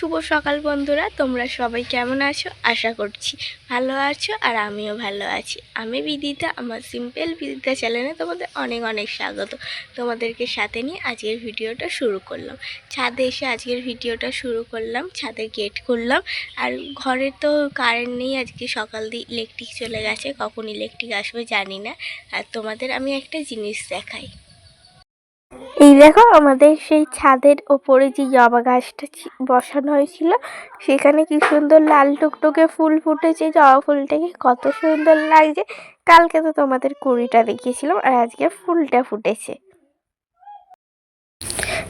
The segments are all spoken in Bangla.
শুভ সকাল বন্ধুরা, তোমরা সবাই কেমন আছো? আশা করছি ভালো আছো আর আমিও ভালো আছি। আমি বিদিতা, আমার সিম্পল বিদিতা চ্যানেলে তোমাদের অনেক অনেক স্বাগত। তোমাদেরকে সাথে নিয়ে আজকের ভিডিওটা শুরু করলাম। ছাদে এসে আজকের ভিডিওটা শুরু করলাম, ছাদে গেট করলাম আর ঘরে তো কারেন্ট নেই, আজকে সকাল দিয়ে ইলেকট্রিক চলে গেছে, কখন ইলেকট্রিক আসবে জানি না। আর তোমাদের আমি একটা জিনিস দেখাই। এই দেখো আমাদের সেই ছাদের ওপরে যে জবা গাছটা বসানো হয়েছিল, সেখানে কি সুন্দর লাল টুকটুকে ফুল ফুটেছে। জবা ফুলটাকে কত সুন্দর লাগছে। কালকে তো তোমাদের কুড়িটা দেখিয়েছিলাম আর আজকে ফুলটা ফুটেছে।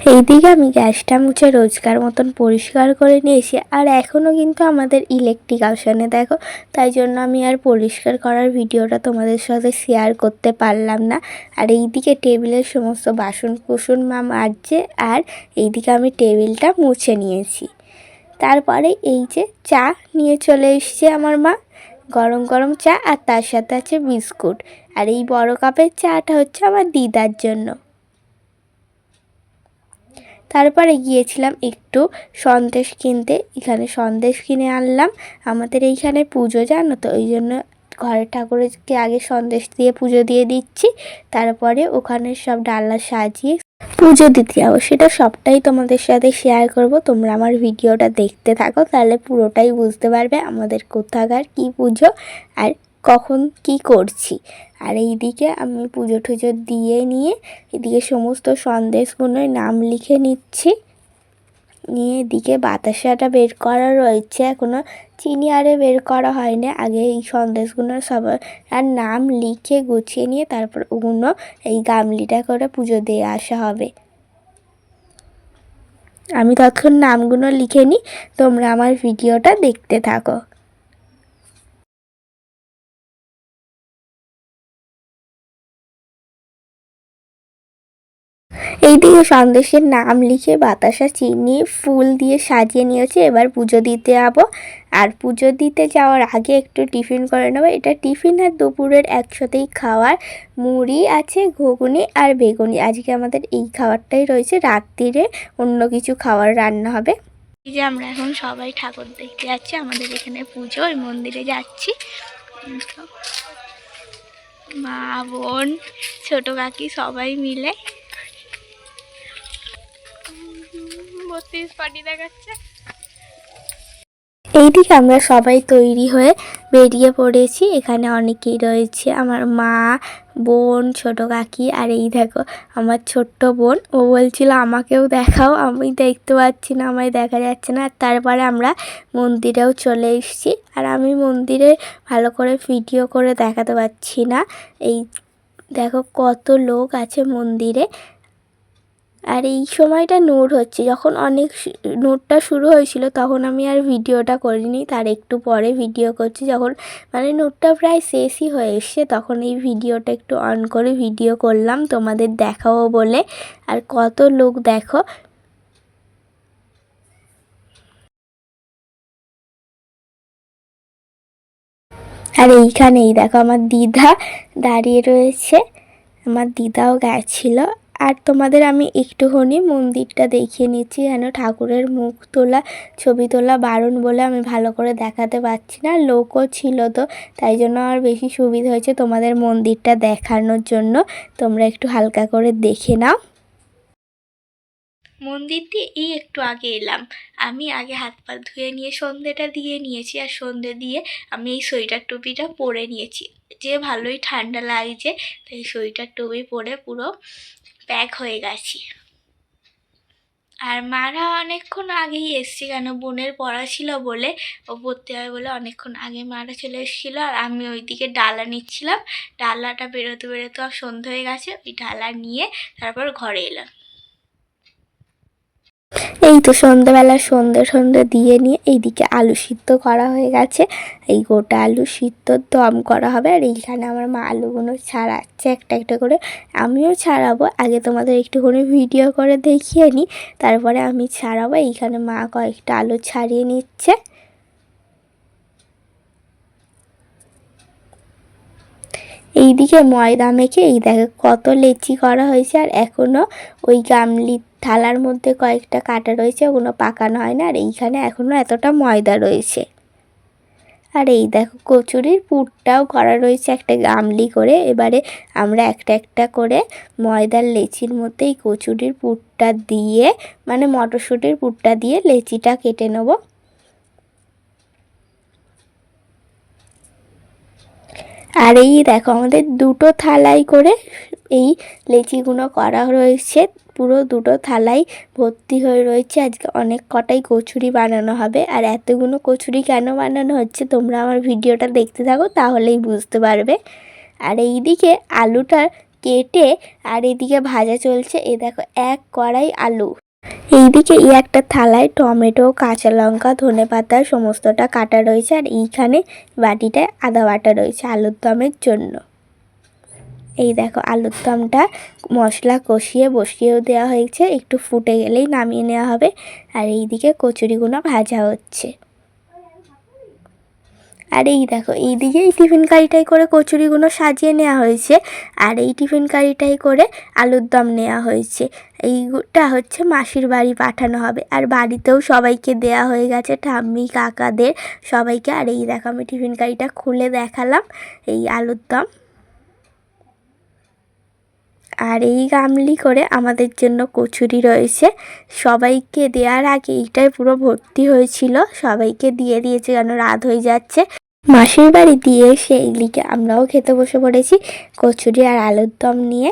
এইদিকে আমি গ্যাসটা মুছে রোজকার মতন পরিষ্কার করে নিয়েছি। আর এখনও কিন্তু আমাদের ইলেকট্রিক আসেনি, দেখো। তাই জন্য আমি আর পরিষ্কার করার ভিডিওটা তোমাদের সাথে শেয়ার করতে পারলাম না। আর এইদিকে টেবিলের সমস্ত বাসন কুসন মা মাজছে, আর এইদিকে আমি টেবিলটা মুছে নিয়েছি। তারপরে এই যে চা নিয়ে চলে এসছে আমার মা। গরম গরম চা আর তার সাথে আছে বিস্কুট। আর এই বড় কাপের চাটা হচ্ছে আমার দিদার জন্য। তারপরে গিয়েছিলাম একটু সন্দেশ কিনতে। এখানে সন্দেশ কিনে আনলাম। আমাদের এইখানে পুজো, জানো তো? ওই জন্য ঘরের ঠাকুরকে আগে সন্দেশ দিয়ে পুজো দিয়ে দিচ্ছি। তারপরে ওখানে সব ডালা সাজিয়ে পুজো দিতে যাব। সেটা সবটাই তোমাদের সাথে শেয়ার করব। তোমরা আমার ভিডিওটা দেখতে থাকো, তাহলে পুরোটাই বুঝতে পারবে আমাদের কোথাকার কি পুজো আর কখন কি করছি? আর এইদিকে আমি পুজো টুজো দিয়ে নিয়ে এদিকে সমস্ত সন্দেশগুলোর নাম লিখে নিচ্ছি। নিয়ে এদিকে বাতাসাটা বের করা রয়েছে এখনও চিনি আরে বের করা হয়নি। আগে এই সন্দেশগুলো সবার আর নাম লিখে গুছিয়ে নিয়ে তারপর ওগুলো এই গামলিটা করে পুজো দিয়ে আসা হবে। আমি তখন নামগুলো লিখে নিই। তোমরা আমার ভিডিওটা দেখতে থাকো। এইদিকে সন্দেশের নাম লিখে বাতাসা চিনি, ফুল দিয়ে সাজিয়ে নিয়েছে। এবার পুজো দিতে যাব। আর পুজো দিতে যাওয়ার আগে একটু টিফিন করে নেব। এটা টিফিন আর দুপুরের একসাথেই খাওয়ার। মুড়ি আছে, ঘুগনি আর বেগুনি। আজকে আমাদের এই খাবারটাই রয়েছে। রাত্রিরে অন্য কিছু খাবার রান্না হবে। এই যে আমরা এখন সবাই ঠাকুর দেখতে যাচ্ছি। আমাদের এখানে পুজো, ওই মন্দিরে যাচ্ছি। মা, বোন, ছোট কাকি সবাই মিলে। বত্রিশ পার্টি দেখাচ্ছে। এইদিকে আমরা সবাই তৈরি হয়ে বেরিয়ে পড়েছি। এখানে অনেকেই রয়েছে। আমার মা, বোন, ছোট কাকি আর এই দেখো, আমার ছোট্ট বোন। ও বলছিল, আমাকেও দেখাও। আমি দেখতে পাচ্ছি না, আমায় দেখা যাচ্ছে না। আর তারপরে আমরা মন্দিরেও চলে এসেছি। আর আমি মন্দিরে ভালো করে ভিডিও করে দেখাতে পারছি না। এই দেখো, কত লোক আছে মন্দিরে। আর এই সময়টা নোট হচ্ছে। যখন অনেক নোটটা শুরু হয়েছিল, তখন আমি আর ভিডিওটা করিনি। তার একটু পরে ভিডিও করছি। যখন মানে নোটটা প্রায় শেষই হয়ে এসছে, তখন এই ভিডিওটা একটু অন করে ভিডিও করলাম তোমাদের দেখাবো বলে। আর কত লোক দেখো। আর এইখানেই দেখো আমার দিদা দাঁড়িয়ে রয়েছে। আমার দিদাও গেছিল। আর তোমাদের আমি একটুখানি মন্দিরটা দেখিয়ে নিচ্ছি, যেন ঠাকুরের মুখ তোলা, ছবি তোলা বারণ বলে আমি ভালো করে দেখাতে পারছি না। লোকও ছিল তো, তাই জন্য আমার বেশি সুবিধা হয়েছে তোমাদের মন্দিরটা দেখানোর জন্য। তোমরা একটু হালকা করে দেখে নাও। মন্দির দিয়ে এই একটু আগে এলাম। আমি আগে হাত পা ধুয়ে নিয়ে সন্ধেটা দিয়ে নিয়েছি আর সন্ধে দিয়ে আমি এই সোয়েটার টুপিটা পরে নিয়েছি। যে ভালোই ঠান্ডা লাগছে তাই সোয়েটার টুপি পরে পুরো প্যাক হয়ে গেছি। আর মারা অনেকক্ষণ আগেই এসছে কেন? বোনের পড়া ছিল বলে ও পড়তে হয় বলে অনেকক্ষণ আগে মারা চলে এসেছিল আর আমি ওইদিকে ডালা নিচ্ছিলাম। ডালাটা বেরোতে বেরোতে সন্ধে হয়ে গেছে, ওই ডালা নিয়ে তারপর ঘরে এলাম। এই তো সন্ধ্যেবেলা সন্ধে সন্ধে দিয়ে নিয়ে এইদিকে আলু সিদ্ধ করা হয়ে গেছে। এই গোটা আলু সিদ্ধ দম করা হবে আর এইখানে আমার মা আলুগুলো ছাড়াচ্ছে একটা একটা করে। আমিও ছাড়াবো। আগে তোমাদের একটুখানি ভিডিও করে দেখিয়ে নিই। তারপরে আমি ছাড়াবো। এইখানে মা কয়েকটা আলু ছাড়িয়ে নিচ্ছে। এইদিকে ময়দা মেখে এই দেখো কত লেচি করা হয়েছে আর এখনও ওই গামলি থালার মধ্যে কয়েকটা কাটা রয়েছে, ওগুলো পাকানো হয় না, আর এইখানে এখনও এতটা ময়দা রয়েছে। আর এই দেখো, কচুরির পুরটাও করা রয়েছে একটা গামলি করে। এবারে আমরা একটা একটা করে ময়দার লেচির মধ্যে এই কচুরির পুরটা দিয়ে মানে মটরশুঁটির পুরটা দিয়ে লেচিটা কেটে নেব। আর এই দেখো, আমাদের দুটো থালাই করে এই লেচিগুলো করা রয়েছে। পুরো দুটো থালাই ভর্তি হয়ে রয়েছে। আজকে অনেক কটাই কচুরি বানানো হবে। আর এতগুলো কচুরি কেন বানানো হচ্ছে তোমরা আমার ভিডিওটা দেখতে থাকো, তাহলেই বুঝতে পারবে। আর এইদিকে আলুটা কেটে আর এদিকে ভাজা চলছে। এ দেখো, এক কড়াই আলু। এইদিকে এই একটা থালায় টমেটো, কাঁচা লঙ্কা, ধনে পাতা, সমস্তটা কাটা রয়েছে। আর এইখানে বাটিটায় আদা বাটা রয়েছে আলুর দমের জন্য। এই দেখো আলুর দমটা মশলা কষিয়ে বসিয়েও দেওয়া হয়েছে। একটু ফুটে গেলেই নামিয়ে নেওয়া হবে। আর এইদিকে কচুরিগুলো ভাজা হচ্ছে। আর এই দেখো, এইদিকে এই টিফিন কারিটাই করে কচুরিগুলো সাজিয়ে নেওয়া হয়েছে। আর এই টিফিন কারিটাই করে আলুর দম নেওয়া হয়েছে। এইটা হচ্ছে মাসির বাড়ি পাঠানো হবে। আর বাড়িতেও সবাইকে দেয়া হয়ে গেছে, ঠাম্মি, কাকাদের সবাইকে। আর এই দেখো আমি টিফিন কারিটা খুলে দেখালাম, এই আলুর দম। আর এই গামলি করে আমাদের জন্য কচুরি রয়েছে। সবাইকে দেওয়ার আগে এইটাই পুরো ভর্তি হয়েছিল। সবাইকে দিয়ে দিয়েছে কেন রাত হয়ে যাচ্ছে। মাসির বাড়ি দিয়ে এসে এইগুলিকে আমরাও খেতে বসে পড়েছি কচুরি আর আলুর দম নিয়ে।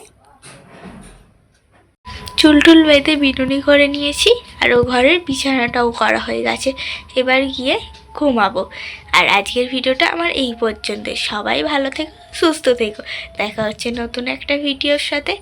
চুল টুল বেঁধে বিনুনি করে নিয়েছি আর ও ঘরের বিছানাটাও করা হয়ে গেছে। এবার গিয়ে ঘুমাবো। আর আজকের ভিডিওটা আমার এই পর্যন্ত সবাই ভালো থেকো, সুস্থ থেকো। দেখা হচ্ছে নতুন একটা ভিডিওর সাথে।